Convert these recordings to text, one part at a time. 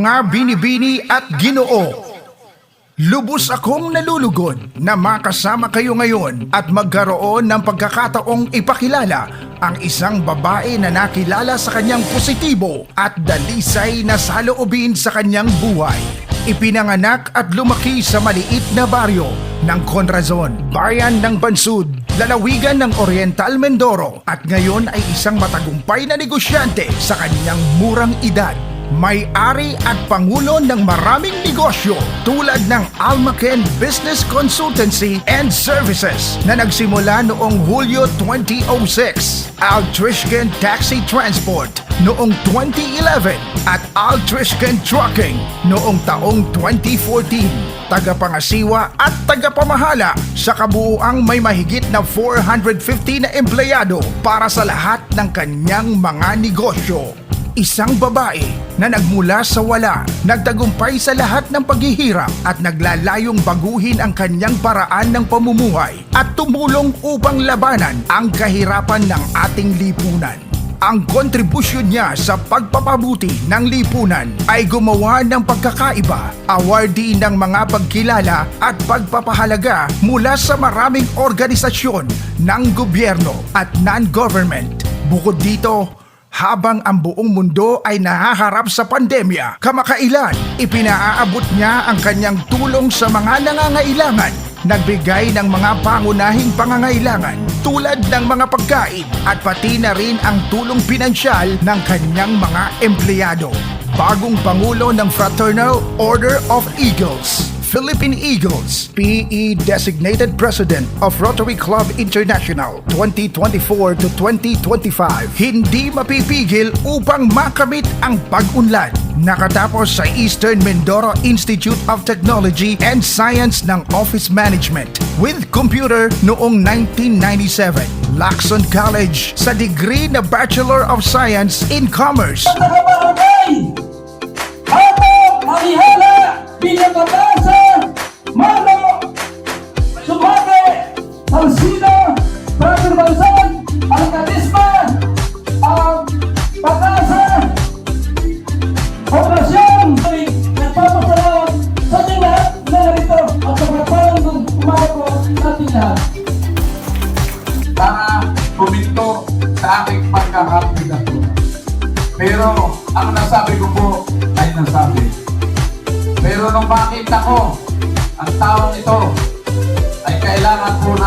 Mga binibini at ginoo, lubos akong nalulugod na makasama kayo ngayon at magkaroon ng pagkakataong ipakilala ang isang babae na nakilala sa kanyang positibo at dalisay na saloobin sa kanyang buhay. Ipinanganak at lumaki sa maliit na baryo ng Conrazon, bayan ng Bansud, lalawigan ng Oriental Mindoro at ngayon ay isang matagumpay na negosyante sa kanyang murang edad. May-ari at pangulo ng maraming negosyo tulad ng Almaken Business Consultancy and Services na nagsimula noong Hulyo 2006, Altrishkin Taxi Transport noong 2011 at Altrishkin Trucking noong taong 2014 tagapangasiwa at tagapamahala sa kabuuang may mahigit na 450 na empleyado para sa lahat ng kanyang mga negosyo. Isang babae na nagmula sa wala, nagtagumpay sa lahat ng paghihirap at naglalayong baguhin ang kanyang paraan ng pamumuhay at tumulong upang labanan ang kahirapan ng ating lipunan. Ang kontribusyon niya sa pagpapabuti ng lipunan ay gumawa ng pagkakaiba, awardee ng mga pagkilala at pagpapahalaga mula sa maraming organisasyon ng gobyerno at non-government. Bukod dito, habang ang buong mundo ay nahaharap sa pandemya, kamakailan ipinaaabot niya ang kanyang tulong sa mga nangangailangan nagbigay ng mga pangunahing pangangailangan tulad ng mga pagkain at pati na rin ang tulong pinansyal ng kanyang mga empleyado. Bagong Pangulo ng Fraternal Order of Eagles, Philippine Eagles, PE Designated President of Rotary Club International 2024 to 2025. Hindi mapipigil upang makamit ang pag-unlad. Nakatapos sa Eastern Mindoro Institute of Technology and Science ng Office Management with Computer noong 1997. Lacson College sa degree na Bachelor of Science in Commerce! Habang Marihala! Binababasa!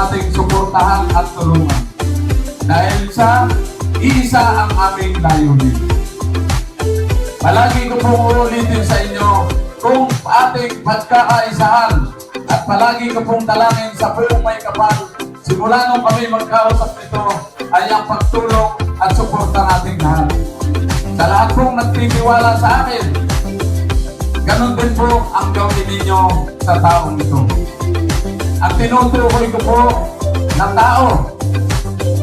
Nating suportahan at tulungan. Dahil sa isa ang aming layunin. Palagi ko pong uulitin sa inyo kung ating pagkakaisahan at palagi ko pong dalangin sa buong may kapal simula nung kami magkausap nito ay ang pagtulong at suporta nating lahat. Sa lahat pong nagtitiwala sa akin, ganun din po ang gawin ninyo sa taong ito. Ang tinutukoy ko po na tao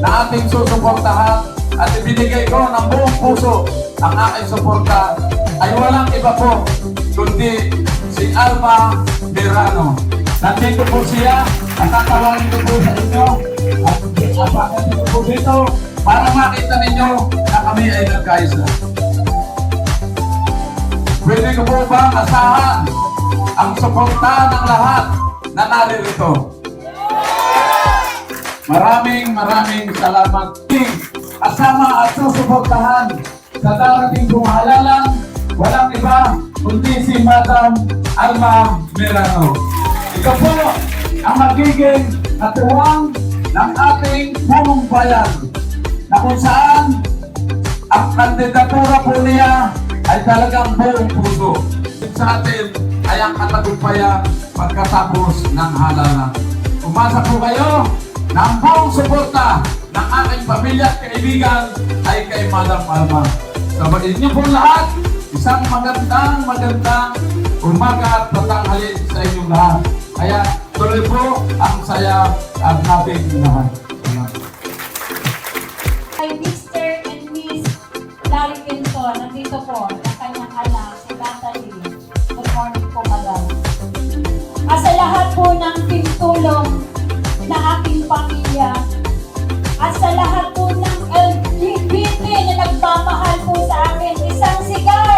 na ating susuportahan at ibinigay ko ng buong puso ang aking suporta ay walang iba po kundi si Alma Verano. Nandito po siya at tatawagin ko po sa inyo at apakan ko po dito para makita ninyo na kami ay nagkaisa. Pwede ko po bang asahan ang suporta ng lahat na naririto? Maraming maraming salamat. Kasama at susuportahan sa darating halalan, walang iba kundi si Madam Alma Merano. Ito po ang magiging katuwang ng ating buong bayan na kung saan ang kandidatura po niya ay talagang buong puso. Sa atin ay ang katagumpayan pagkatapos ng halalan. Umasa po kayo ang buong suporta ng aking pamilya at kaibigan ay kay Madam Alma. Sabayin niyo po lahat, isang magandang magandang umaga at patanghalin sa inyong lahat. Kaya tuloy po ang saya at nating lahat. Mr. and Miss Larry Pinton, nandito po, ng kanyang anak, At sa lahat po ng pintulong na aking pamilya, at sa lahat po ng LGBT na nagmamahal po sa akin, isang sigaw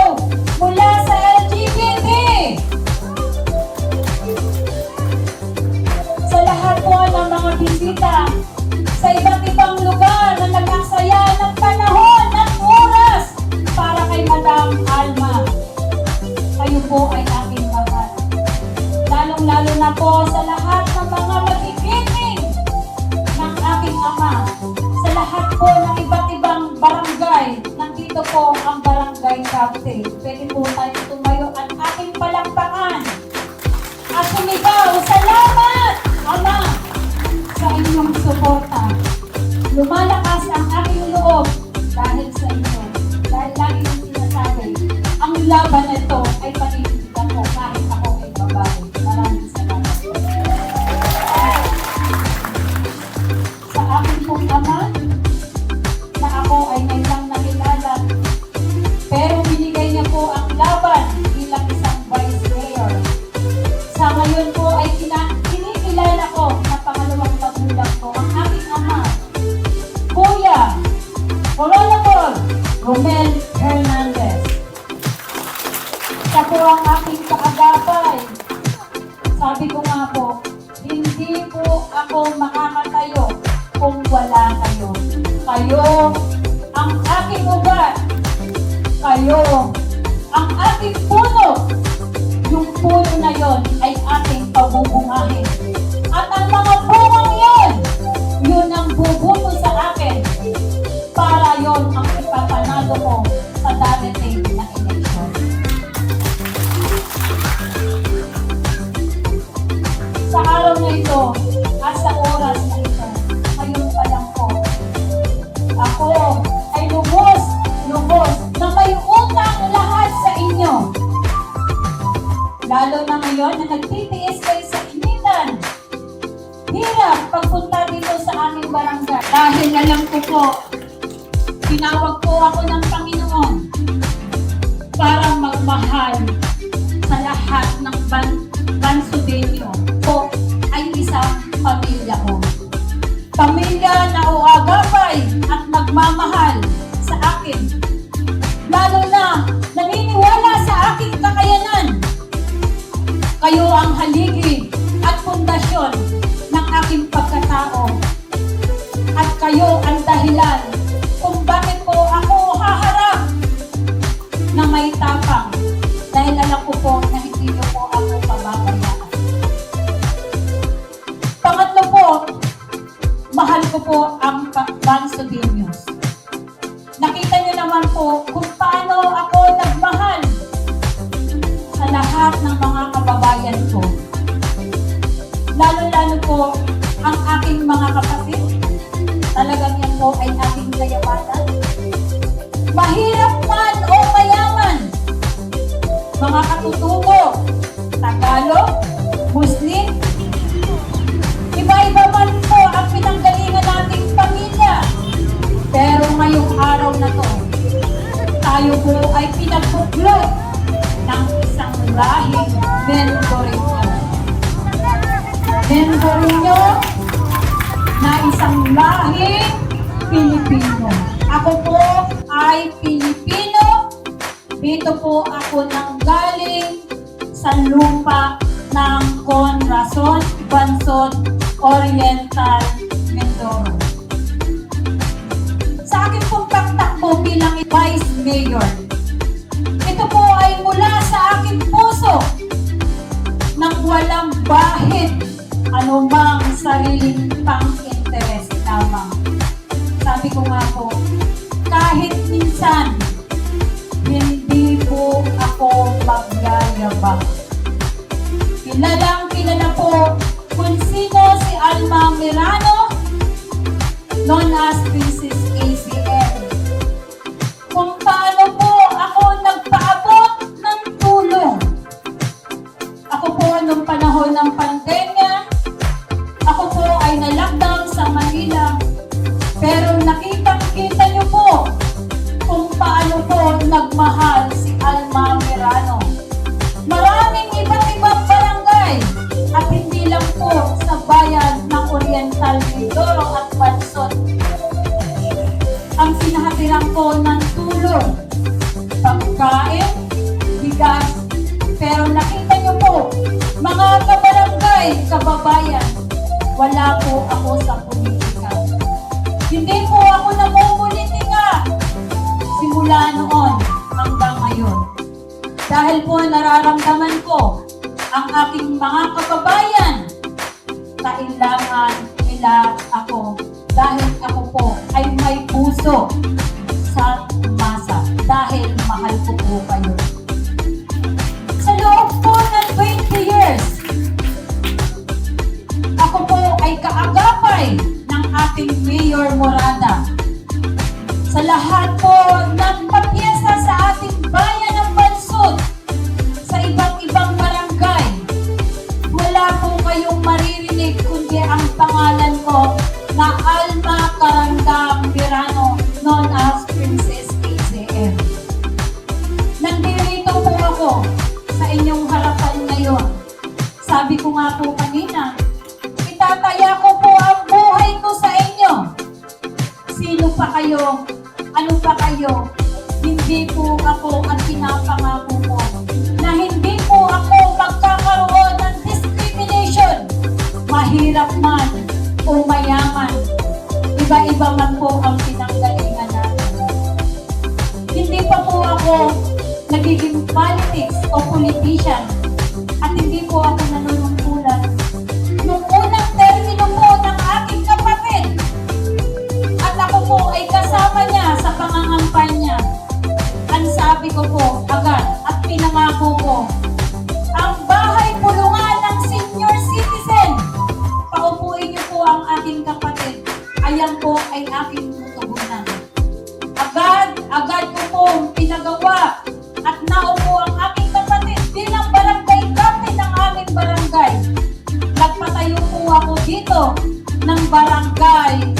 laban na ay paninindigan ang aking ugat. Kayo ang aking puno. Yung puno na yon ay ating pabubungahin. At ang mga bungang yon, yun ang bubuno sa akin para yon ang ipapanalo ko ngayon na nagtitiis kayo sa initan. Hirap pagpunta dito sa aming barangay. Dahil alam ko po, tinawag po ako ng Panginoon para magmahal sa lahat ng ban bansubenyo ko ay isang pamilya ko. Pamilya na uagapay at magmamahal sa akin. Lalo na naniniwala sa aking kakayanan. Kayo ang haligi at pundasyon ng aking pagkatao. At kayo ang dahilan kung bakit po ako haharap na may tapang dahil alam ko po na hindi niyo po ako pababayaan. Pangatlo po, mahal ko po ang pa- Bansodinios. Nakita niyo naman po kung lahat ng mga kababayan ko. Lalo-lalo po ang aking mga kapatid. Talagang yan po ay aking kayamanan. Mahirap man o mayaman, mga katutubo, Tagalog, Muslim, iba-iba man po ang pinanggalingan nating pamilya. Pero ngayong araw na to, tayo po ay pinagpuglot ng isang lahing Mendoreño. Mendoreño na isang lahing Pilipino. Ako po ay Pilipino. Dito po ako nang galing sa lupa ng Conrason, Bansod, Oriental, Mindoro. Sa akin pong pagtakbo bilang Vice Mayor, ay mula sa aking puso nang walang bahid anumang sariling pang-interes lamang. Sabi ko nga po, kahit minsan, hindi po ako magyayabang. Kilalang kilala po kung sino si Alma Mirano, known as wala po ako sa politika. Hindi po ako namumulitika simula noon hanggang ngayon. Dahil po nararamdaman ko ang aking mga kababayan, kailangan nila ako dahil ako po ay may puso Mayor Morada. Sa lahat po ng papiesa sa ating bayan ng Bansod, sa iba't ibang barangay, wala po kayong maririnig kundi ang pangalan ko na Alma Karandang Mirano, known as Princess ACM. Nandito po ako sa inyong harapan ngayon. Sabi ko nga po kanina, pa kayo? Ano pa kayo? Hindi po ako ang pinapangako ko na hindi po ako magkakaroon ng discrimination. Mahirap man o mayaman. Iba-iba man po ang pinanggalingan natin. Hindi pa po ako nagiging politics o politician at hindi po ako nanunungkulan. Pangangampanya. Ang sabi ko po agad at pinangako ko, ang bahay pulungan ng senior citizen. Paupuin niyo po ang aking kapatid. Ayan po ay aking tutugunan. Agad, agad ko po pinagawa at naupo ang aking kapatid bilang barangay captain ng aming barangay. Nagpatayo po ako dito ng barangay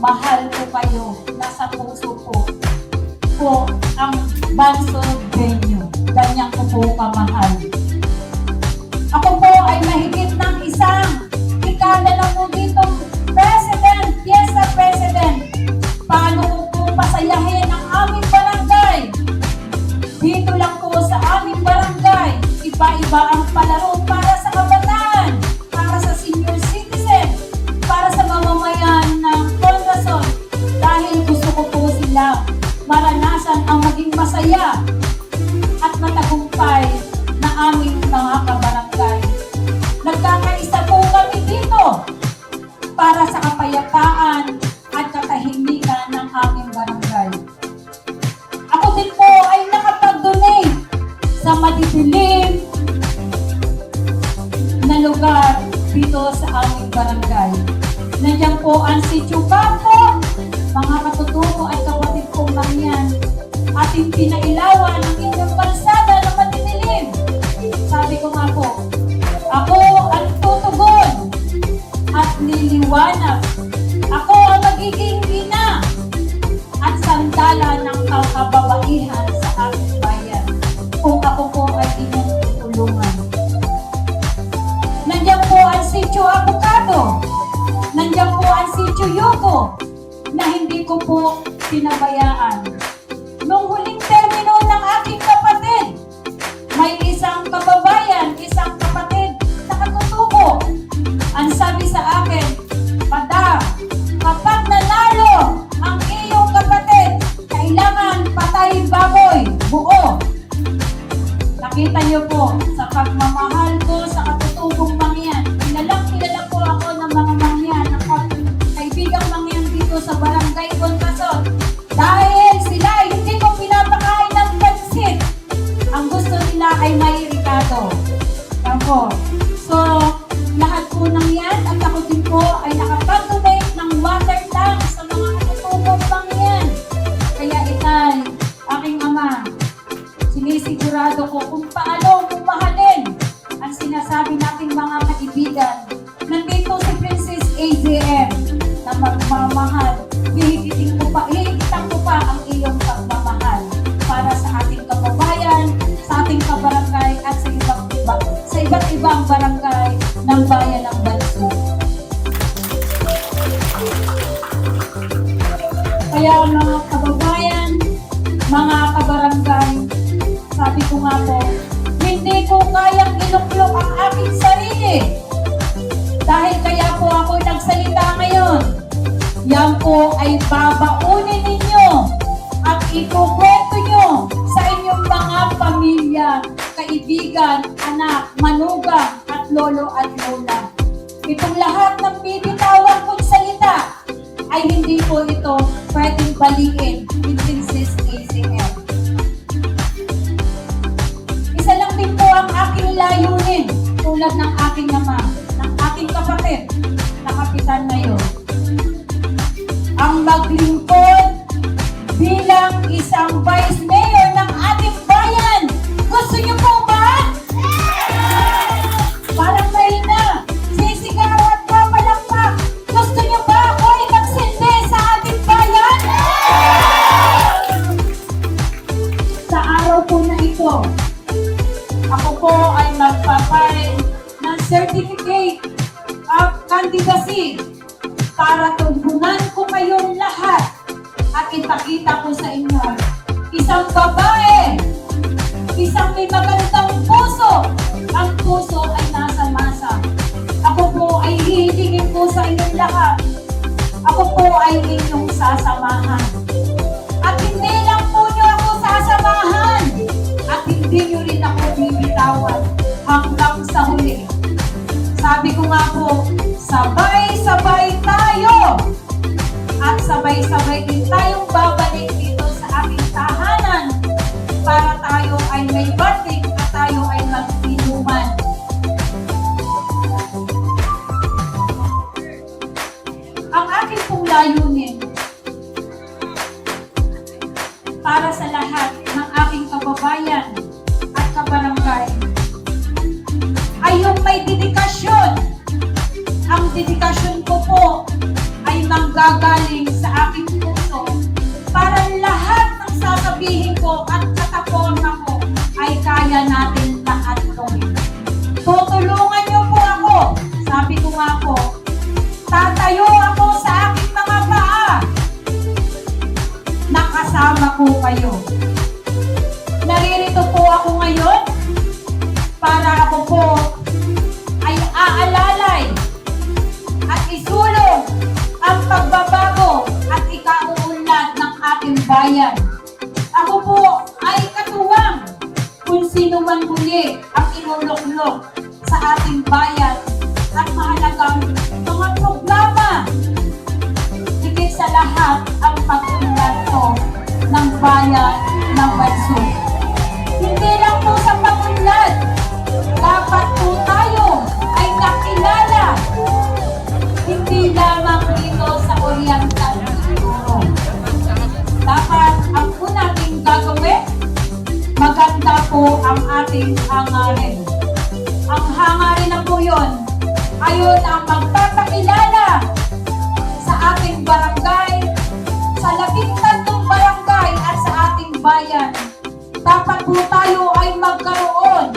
mahal ko kayo, nasa puso ko po ang Bansod Venue. Ganyan ko po kamahal. Ako po ay mahigit ng isang dekada na po dito President, Fiesta President. Paano ko po pasayahin ang aming barangay? Dito lang po sa aming barangay, iba-iba ang palaro sitio avocado. Nandiyan po ang sitio yugo na hindi ko po pinabayaan. Nung huling termino ng aking kapatid, may isang kababayan, isang kapatid na katutubo. Ang sabi sa akin, Madam, kapag nanalo ang iyong kapatid, kailangan patay baboy, buo. Nakita niyo po, sa pagmamahal ko sa katutubong Po. So, lahat po ng yan, at ako din po ay nakapag-donate nga po, hindi ko kayang iluklok ang aking sarili. Dahil kaya po ako nagsalita ngayon. Yan po ay babaunin ninyo at ikukwento nyo sa inyong mga pamilya, kaibigan, anak, manugang at lolo at lola. Itong lahat ng bibitawan kong salita ay hindi po ito pwedeng baliin in ang layunin tulad ng aking ama, ng aking kapatid na kapitan ngayon. Ang maglingkod bilang isang vice mayor ng ating bayan. Gusto niyo po ba? Certificate of candidacy para tugunan ko kayong lahat at ipakita ko sa inyo isang babae, isang may magandang puso. Ang puso ay nasa masa. Ako po ay hihilingin po sa inyong lahat. Ako po ay inyong ay manggagaling sa aking puso para lahat ng sasabihin ko at katapuan ako ay kaya natin lahat gawin. Tutulungan niyo po ako. Sabi ko nga po, tatayo ako sa aking mga paa. Nakasama ko kayo. Naririto po ako ngayon para muli ang inuluklok sa ating bayan ang ating hangarin. Ang hangarin na po yun, ayon ang magpapakilala sa ating barangay, sa labing tatlong barangay at sa ating bayan. Dapat po tayo ay magkaroon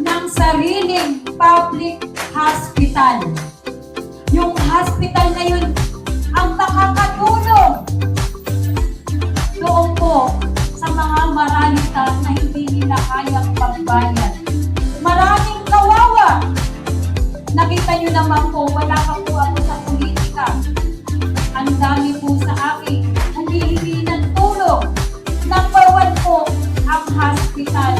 ng sariling public hospital. Yung hospital na yun ang makakatulong doon po sa mga maralita na na kayang pagbayad. Maraming kawawa. Nakita nyo naman po, wala pa po ako sa politika. Ang dami po sa akin, humihingi ng tulong. Number one po, ang hospital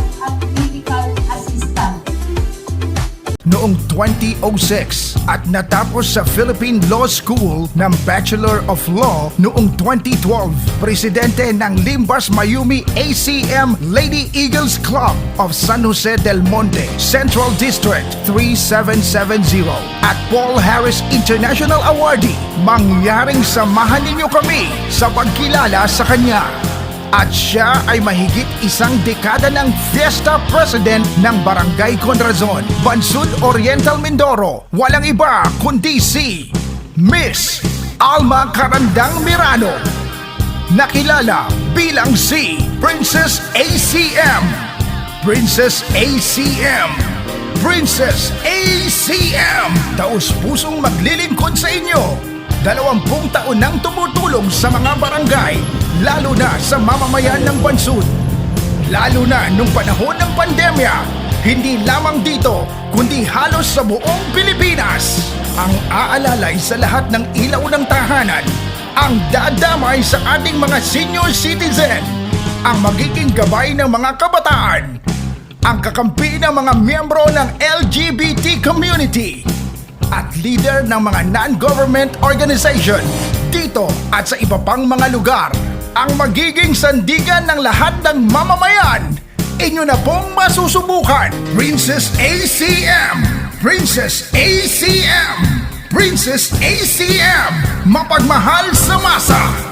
2006 at natapos sa Philippine Law School ng Bachelor of Law noong 2012. Presidente ng Limbas Mayumi ACM Lady Eagles Club of San Jose del Monte, Central District 3770 at Paul Harris International Awardee. Mangyaring samahan ninyo kami sa pagkilala sa kanya. At siya ay mahigit isang dekada ng Fiesta President ng Barangay Contrazon, Bansud Oriental Mindoro. Walang iba kundi si Miss Alma Carandang Mirano. Nakilala bilang si Princess ACM. Princess ACM. Princess ACM. Taos pusong maglilingkod sa inyo. Dalawampung taon nang tumutulong sa mga barangay, lalo na sa mamamayan ng Bansud. Lalo na nung panahon ng pandemya, hindi lamang dito, kundi halos sa buong Pilipinas. Ang aalalay sa lahat ng ilaw ng tahanan, ang dadamay sa ating mga senior citizen, ang magiging gabay ng mga kabataan, ang kakampi ng mga miyembro ng LGBT community, at leader ng mga non-government organization dito at sa iba pang mga lugar ang magiging sandigan ng lahat ng mamamayan. Inyo na pong masusubukan. Princess ACM! Princess ACM! Princess ACM! Mapagmahal sa masa!